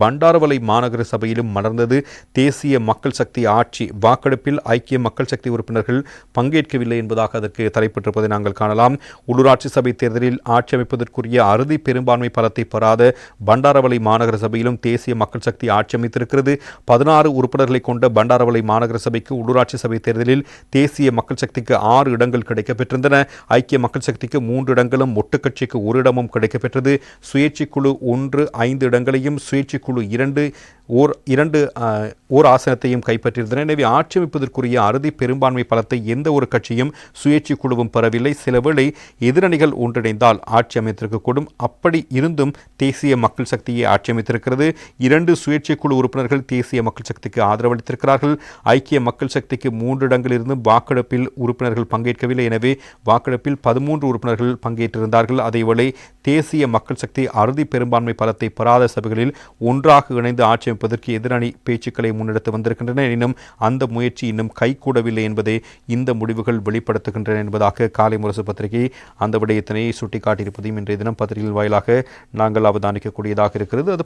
பண்டாரவளை மாநகர சபையிலும் மலர்ந்தது. தேசிய மக்கள் சக்தி ஆட்சி வாக்கெடுப்பில் ஐக்கிய மக்கள் சக்தி உறுப்பினர்கள் பங்கேற்கவில்லை என்பதாக அதற்கு தலைப்பட்டிருப்பதை நாங்கள் காணலாம். உள்ளூராட்சி சபை தேர்தலில் ஆட்சி அமைப்பதற்குரிய அறுதி பெரும்பான்மை பலத்தை பெறாத பண்டாரவளை மாநகர சபையிலும் தேசிய மக்கள் சக்தி ஆட்சி அமைத்திருக்கிறது. பதினாறு உறுப்பினர்களை கொண்ட பண்டாரவளை மாநகர சபைக்கு உள்ளூராட்சி சபை தேர்தலில் தேசிய மக்கள் சக்திக்கு ஆறு இடங்கள் கிடைக்கப்பெற்றிருந்தன. ஐக்கிய மக்கள் சக்திக்கு மூன்று இடங்களும் ஒட்டுக்கட்சிக்கு ஒரு இடமும் கிடைக்கப்பெற்றது. சுயேட்சை குழு ஒன்று ஐந்து இடங்களையும் சுயேட்சை குழு இரண்டு ஓர் இரண்டு ஓர் ஆசனத்தையும் கைப்பற்றியிருந்தன. எனவே ஆட்சி அமைப்பதற்குரிய அறுதி பெரும்பான்மை பலத்தை எந்த ஒரு கட்சியும் சுயேட்சை குழுவும் பெறவில்லை. சிலவேளை எதிரணிகள் ஒன்றிணைந்தால் ஆட்சி அமைத்திருக்கக்கூடும் அப்படி இருந்தும் தேசிய மக்கள் சக்தியை ஆட்சி அமைத்திருக்கிறது இரண்டு சுயேட்சை குழு உறுப்பினர்கள் தேசிய மக்கள் சக்திக்கு ஆதரவளித்திருக்கிறார்கள். ஐக்கிய மக்கள் சக்திக்கு மூன்று இடங்களிலிருந்தும் வாக்கெடுப்பில் உறுப்பினர்கள் பங்கேற்கவில்லை. எனவே வாக்கெடுப்பில் பதிமூன்று உறுப்பினர்கள் பங்கேற்றிருந்தார்கள். அதேவேளை தேசிய மக்கள் சக்தி அறுதி பெரும்பான்மை பலத்தை பெறாத சபைகளில் ஒன்றாக இணைந்து ஆட்சி வைப்பதற்கு எதிரணி பேச்சுக்களை முன்னெடுத்து வந்திருக்கின்றன. எனினும் அந்த முயற்சி இன்னும் கைகூடவில்லை என்பதை இந்த முடிவுகள் வெளிப்படுத்துகின்றன என்பதாக காலை முரசு பத்திரிகை அந்த விடயத்தினை சுட்டிக்காட்டியிருப்பதையும் இன்றைய தினம் பத்திரிகையின் வாயிலாக நாங்கள் அவதானிக்கக்கூடியதாக இருக்கிறது. அது